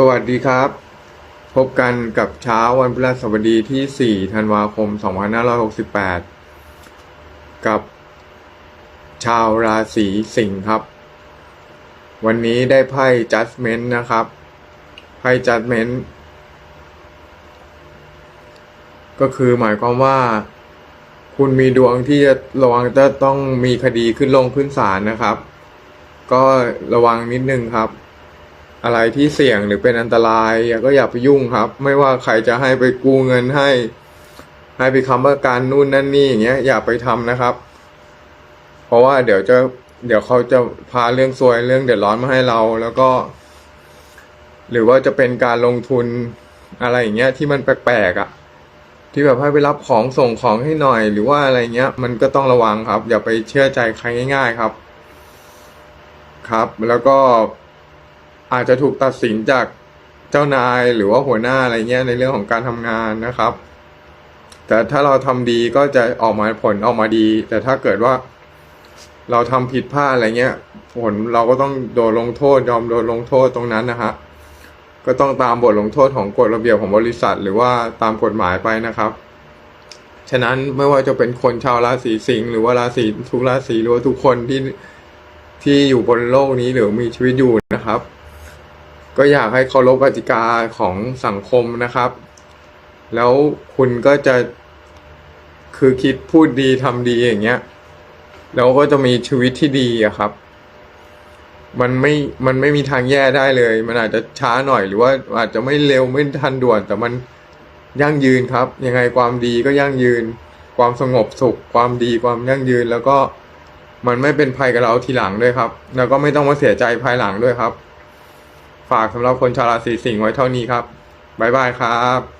สวัสดีครับ พบกันกับเช้าวันพฤหัสบดีที่ 4 ธันวาคม 2568 กับ ชาวราศีสิงห์ครับ วันนี้ได้ไพ่ Judgment นะครับ ไพ่ Judgment ก็คือหมายความว่า คุณมีดวงที่จะระวังจะต้องมีคดีขึ้นลงขึ้นศาลนะครับ ก็ระวังนิดนึงครับ อะไรที่เสี่ยงหรือเป็นอันตรายก็อย่าไปยุ่งครับ ไม่ว่าใครจะให้ไปกู้เงินให้ ให้ไปค้ำประกันนู่นนั่นนี่อย่างเงี้ยอย่าไปทำนะครับ เพราะว่าเดี๋ยวจะเดี๋ยวเขาจะพาเรื่องซวยเรื่องเดือดร้อนมาให้เราแล้วก็ หรือว่าจะเป็นการลงทุนอะไรอย่างเงี้ยที่มันแปลกๆอะ่ะ ที่แบบให้ไปรับของส่งของให้หน่อย หรือว่าอะไรเงี้ย มันก็ต้องระวังครับ อย่าไปเชื่อใจใครง่าย ๆครับ ครับ แล้วก็ อาจจะถูกตัดสินจากเจ้านายหรือว่าหัวหน้าอะไรเงี้ยในเรื่องของการทำงานนะครับ แต่ถ้าเราทำดีก็จะออกมาผลออกมาดี แต่ถ้าเกิดว่าเราทำผิดพลาดอะไรเงี้ย ผลเราก็ต้องโดนลงโทษยอมโดนลงโทษตรงนั้นนะฮะก็ต้องตามบทลงโทษของกฎระเบียบของบริษัท หรือว่าตามกฎหมายไปนะครับ ฉะนั้นไม่ว่าจะเป็นคนชาวราศีสิงห์หรือว่าราศีทุกราศีหรือว่าทุกคนที่ที่อยู่บนโลกนี้หรือมีชีวิตอยู่นะครับ ก็อยากให้เคารพกติกาของสังคมนะครับ แล้วคุณก็จะคือคิดพูดดีทำดีอย่างเงี้ยแล้วก็จะมีชีวิตที่ดีอะครับ มันไม่ มันไม่มีทางแย่ได้เลย มันอาจจะช้าหน่อยหรือว่าอาจจะไม่เร็วไม่ทันด่วน แต่มันยั่งยืนครับ ยังไงความดีก็ยั่งยืน ความสงบสุข ความดีความยั่งยืนแล้วก็มันไม่เป็นภัยกับเราทีหลังด้วยครับ แล้วก็ไม่ต้องมาเสียใจภายหลังด้วยครับ ฝากสำหรับคนชาวราศีสิงห์ไว้เท่านี้ครับ บ๊ายบายครับ